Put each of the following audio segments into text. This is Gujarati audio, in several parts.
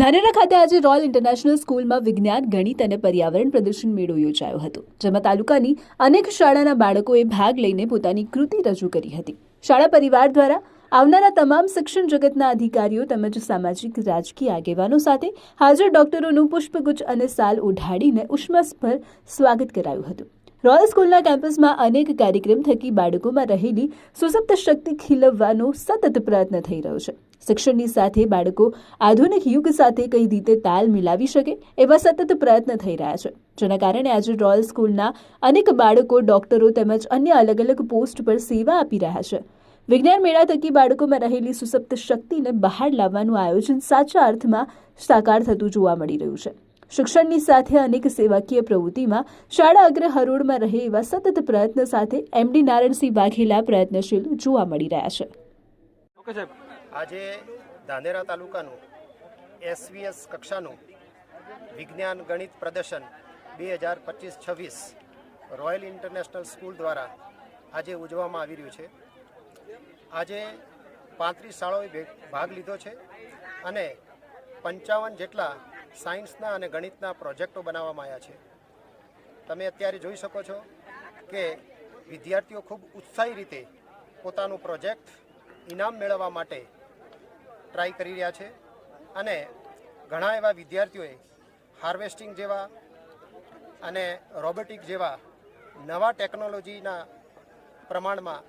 ધાનેરા ખાતે આજે રોયલ ઇન્ટરનેશનલ સ્કૂલમાં વિજ્ઞાન, ગણિત અને પર્યાવરણ પ્રદર્શન મેળો યોજાયો હતો, જેમાં તાલુકાની અનેક શાળાના બાળકોએ ભાગ લઈને પોતાની કૃતિ રજૂ કરી હતી. શાળા પરિવાર દ્વારા આવનારા તમામ શિક્ષણ જગતના અધિકારીઓ તેમજ સામાજિક રાજકીય આગેવાનો સાથે હાજર ડોક્ટરોનું પુષ્પગુચ્છ અને સાલ ઉઢાડીને ઉષ્માસભર સ્વાગત કરાયું હતું. રોયલ સ્કૂલના કેમ્પસમાં અનેક કાર્યક્રમ થકી બાળકોમાં રહેલી સુસપ્ત શક્તિ ખીલવવાનો સતત પ્રયત્ન થઈ રહ્યો છે. શિક્ષણની સાથે બાળકો આધુનિક યુગ સાથે કઈ રીતે તાલ મિલાવી શકે એવા સતત પ્રયત્ન થઈ રહ્યા છે. જેના કારણે આજે રોયલ સ્કૂલના અનેક બાળકો, ડોક્ટરો તેમજ અન્ય અલગ અલગ પોસ્ટ પર સેવા આપી રહ્યા છે. વિજ્ઞાન મેળા થકી બાળકોમાં રહેલી સુસપ્ત શક્તિને બહાર લાવવાનું આયોજન સાચા અર્થમાં સાકાર થતું જોવા મળી રહ્યું છે. શિક્ષણની સાથે અનેક સેવાકીય પ્રવૃત્તિમાં શાળા અગ્ર હરોળમાં રહે એવા સતત પ્રયત્ન સાથે એમડી નારાયણસિંહ વાઘેલા પ્રયત્નશીલ જોવા મળી રહ્યા છે. આજે ધાનેરા તાલુકાનું એસવીએસ કક્ષાનું વિજ્ઞાન ગણિત પ્રદર્શન બે હજાર પચીસ છવ્વીસ રોયલ ઇન્ટરનેશનલ સ્કૂલ દ્વારા આજે ઉજવવામાં આવી રહ્યું છે. આજે પાંત્રીસ શાળાઓએ ભાગ લીધો છે અને પંચાવન જેટલા સાયન્સના અને ગણિતના પ્રોજેક્ટો બનાવવામાં આવ્યા છે. તમે અત્યારે જોઈ શકો છો કે વિદ્યાર્થીઓ ખૂબ ઉત્સાહી રીતે પોતાનું પ્રોજેક્ટ ઇનામ મેળવવા માટે ટ્રાય કરી રહ્યા છે. અને ઘણા એવા વિદ્યાર્થીઓએ હાર્વેસ્ટિંગ જેવા અને રોબોટિક જેવા નવા ટેકનોલોજીના પ્રમાણમાં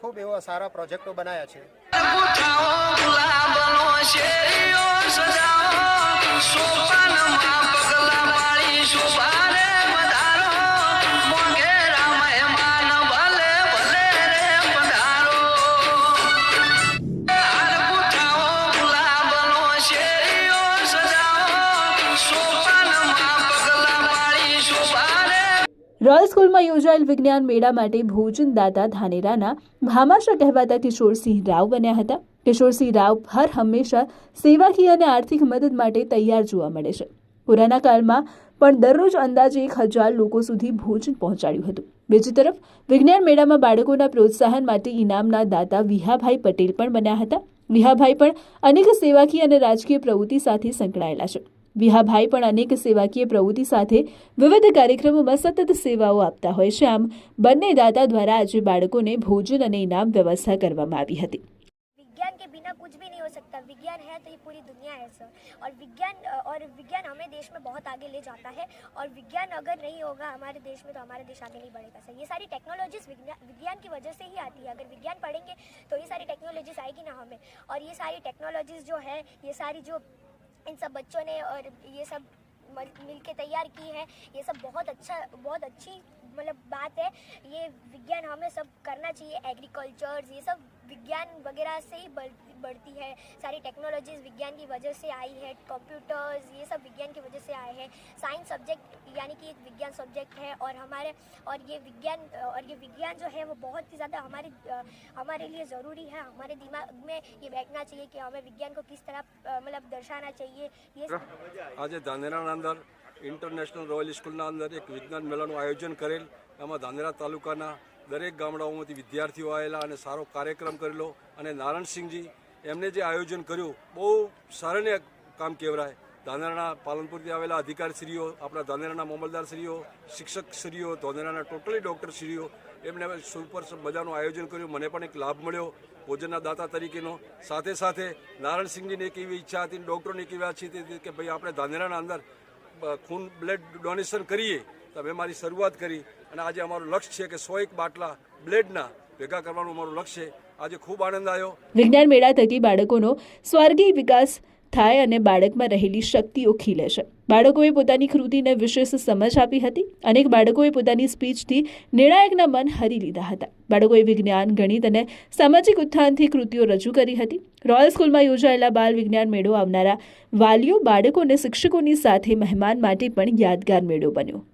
ખૂબ એવા સારા પ્રોજેક્ટો બનાવ્યા છે. રોયલ સ્કૂલમાં યોજાયેલ વિજ્ઞાન મેળા માટે ભોજનદાતા ધાનેરાના ભામાશા કહેવાતા કિશોરસિંહ રાવ બન્યા હતા. કિશોરસિંહ રાવ હર હંમેશા સેવાકીય અને આર્થિક મદદ માટે તૈયાર જોવા મળે છે. પુરાના કાળમાં પણ દરરોજ અંદાજે એક હજાર લોકો સુધી ભોજન પહોંચાડ્યું હતું. બીજી તરફ, વિજ્ઞાન મેળામાં બાળકોના પ્રોત્સાહન માટે ઇનામના દાતા વિહાભાઈ પટેલ પણ બન્યા હતા. વિહાભાઈ પણ અનેક સેવાકીય અને રાજકીય પ્રવૃત્તિ સાથે સંકળાયેલા છે. વિહાભાઈ પણ અનેક સેવાકીય પ્રવૃત્તિ સાથે વિવિધ કાર્યક્રમોમાં સતત સેવાઓ આપતા હોય છે આમ બંને દાતા દ્વારા આજે બાળકોને ભોજન અને ઇનામ વ્યવસ્થા કરવામાં આવી હતી विज्ञान के बिना कुछ भी नहीं हो सकता विज्ञान है तो ये पूरी दुनिया है सर और विज्ञान और विज्ञान हमें देश में बहुत आगे ले जाता है और विज्ञान अगर नहीं होगा हमारे देश में तो हमारा देश आगे नहीं बढ़ेगा सर ये सारी टेक्नोलॉजीज विज्ञान विज्ञान की वजह से ही आती है अगर विज्ञान पढ़ेंगे तो ये सारी टेक्नोलॉजीज आएगी ना हमें और ये सारी टेक्नोलॉजीज जो है ये सारी जो इन सब बच्चों ने और ये सब मल- मिलके तैयार की है ये सब बहुत अच्छा बहुत अच्छी मतलब बात है, ये विज्ञान हमें सब करना चाहिए एग्रीकल्चर ये सब विज्ञान वगैरह से ही बढ़ती है। सारी टेक्नोलॉजीज़ विज्ञान की वजह से आई है कंप्यूटर्स ये सब विज्ञान की वजह से आए हैं। साइंस सब्जेक्ट यानी कि विज्ञान सब्जेक्ट है और हमारे, और ये विज्ञान, और ये विज्ञान जो है वो बहुत ही ज़्यादा हमारे हमारे लिए ज़रूरी है। हमारे दिमाग में ये बैठना चाहिए कि हमें विज्ञान को किस तरह मतलब दर्शाना चाहिए। ये ઇન્ટરનેશનલ રોયલ સ્કૂલના અંદર એક વિજ્ઞાન મેળાનું આયોજન કરેલ. એમાં ધાનેરા તાલુકાના દરેક ગામડાઓમાંથી વિદ્યાર્થીઓ આવેલા અને સારો કાર્યક્રમ કરેલો. અને નારાયણસિંહજી એમને જે આયોજન કર્યું, બહુ સરાહનીય કામ કહેવાય. ધાનેરાના પાલનપુરથી આવેલા અધિકારીશ્રીઓ, આપણા ધાનેરાના મામલદારશ્રીઓ, શિક્ષકશ્રીઓ, ધાનેરાના ટોટલી ડૉક્ટરશ્રીઓ, એમને સુપર મજાનું આયોજન કર્યું. મને પણ એક લાભ મળ્યો ભોજનના દાતા તરીકેનો. સાથે સાથે નારાયણસિંહજીની એક એવી ઈચ્છા હતી, ડૉક્ટરોની એક એવી ઈચ્છા હતી કે ભાઈ આપણે ધાનેરાના અંદર ખૂન બ્લડ ડોનેશન કરીએ, તો મેં મારી શરૂઆત કરી. અને આજે અમારું લક્ષ્ય છે કે સો એક બાટલા બ્લડના ભેગા કરવાનું અમારું લક્ષ્ય છે. આજે ખૂબ આનંદ આવ્યો. વિજ્ઞાન મેળા થકી બાળકોનો સ્વર્ગીય વિકાસ થાય અને બાળકમાં રહેલી શક્તિઓ ખીલે છે. બાળકોએ પોતાની કૃતિને વિશેષ સમજ આપી હતી. અનેક બાળકોએ પોતાની સ્પીચથી નિર્ણાયકના મન હરી લીધા હતા. બાળકોએ વિજ્ઞાન, ગણિત અને સામાજિક ઉત્થાનથી કૃતિઓ રજૂ કરી હતી. રોયલ સ્કૂલમાં યોજાયેલા બાલ વિજ્ઞાન મેળો આવનારા વાલીઓ બાળકો અને શિક્ષકોની સાથે મહેમાન માટે પણ યાદગાર મેળો બન્યો.